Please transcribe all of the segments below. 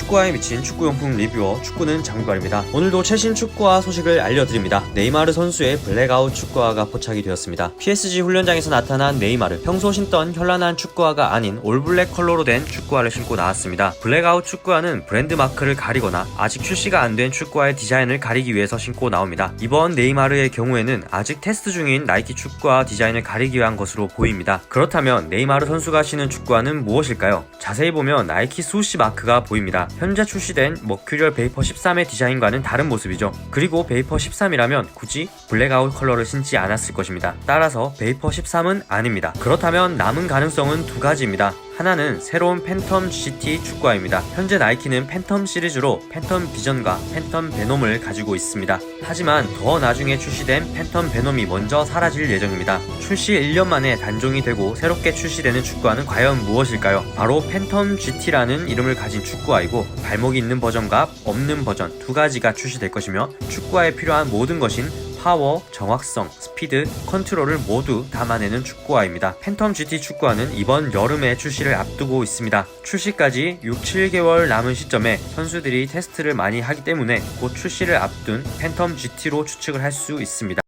축구화에 미친 축구용품 리뷰어 축구는 장구갈입니다. 오늘도 최신 축구화 소식을 알려드립니다. 네이마르 선수의 블랙아웃 축구화가 포착이 되었습니다. PSG 훈련장에서 나타난 네이마르 평소 신던 현란한 축구화가 아닌 올블랙 컬러로 된 축구화를 신고 나왔습니다. 블랙아웃 축구화는 브랜드 마크를 가리거나 아직 출시가 안 된 축구화의 디자인을 가리기 위해서 신고 나옵니다. 이번 네이마르의 경우에는 아직 테스트 중인 나이키 축구화 디자인을 가리기 위한 것으로 보입니다. 그렇다면 네이마르 선수가 신은 축구화는 무엇일까요? 자세히 보면 나이키 수시 마크가 보입니다. 현재 출시된 머큐리얼 베이퍼 13의 디자인과는 다른 모습이죠. 그리고 베이퍼 13이라면 굳이 블랙아웃 컬러를 신지 않았을 것입니다. 따라서 베이퍼 13은 아닙니다. 그렇다면 남은 가능성은 두 가지입니다. 하나는 새로운 팬텀 GT 축구화입니다. 현재 나이키는 팬텀 시리즈로 팬텀 비전과 팬텀 베놈을 가지고 있습니다. 하지만 더 나중에 출시된 팬텀 베놈이 먼저 사라질 예정입니다. 출시 1년 만에 단종이 되고 새롭게 출시되는 축구화는 과연 무엇일까요? 바로 팬텀 GT라는 이름을 가진 축구화이고 발목이 있는 버전과 없는 버전 두 가지가 출시될 것이며 축구화에 필요한 모든 것인 파워, 정확성, 스피드, 컨트롤을 모두 담아내는 축구화입니다. 팬텀 GT 축구화는 이번 여름에 출시를 앞두고 있습니다. 출시까지 6, 7개월 남은 시점에 선수들이 테스트를 많이 하기 때문에 곧 출시를 앞둔 팬텀 GT로 추측을 할 수 있습니다.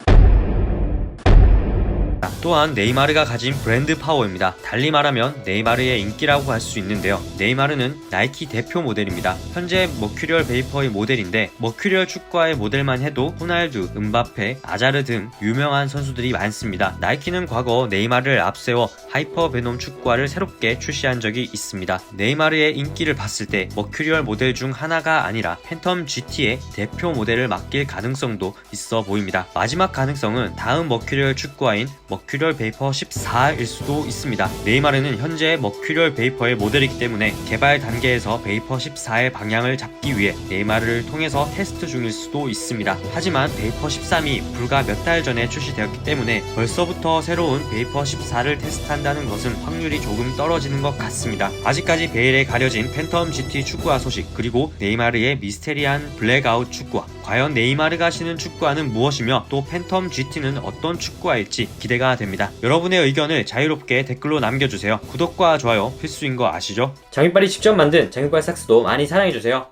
또한 네이마르가 가진 브랜드 파워입니다. 달리 말하면 네이마르의 인기라고 할 수 있는데요. 네이마르는 나이키 대표 모델입니다. 현재 머큐리얼 베이퍼의 모델인데 머큐리얼 축구화의 모델만 해도 호날두, 음바페, 아자르 등 유명한 선수들이 많습니다. 나이키는 과거 네이마르를 앞세워 하이퍼 베놈 축구화를 새롭게 출시한 적이 있습니다. 네이마르의 인기를 봤을 때 머큐리얼 모델 중 하나가 아니라 팬텀 GT의 대표 모델을 맡길 가능성도 있어 보입니다. 마지막 가능성은 다음 머큐리얼 축구화인 머큐 리얼 베이퍼 14일 수도 있습니다. 네이마르는 현재 머큐리얼 베이퍼의 모델이기 때문에 개발 단계에서 베이퍼 14의 방향을 잡기 위해 네이마르를 통해서 테스트 중일 수도 있습니다. 하지만 베이퍼 13이 불과 몇 달 전에 출시되었기 때문에 벌써부터 새로운 베이퍼 14를 테스트한다는 것은 확률이 조금 떨어지는 것 같습니다. 아직까지 베일에 가려진 팬텀 GT 축구화 소식 그리고 네이마르의 미스테리한 블랙아웃 축구화 과연 네이마르가 신은 축구화는 무엇이며 또 팬텀 GT는 어떤 축구화일지 기대가 됩니다. 여러분의 의견을 자유롭게 댓글로 남겨주세요. 구독과 좋아요 필수인 거 아시죠? 장민빨이 직접 만든 장민빨 삭스도 많이 사랑해주세요.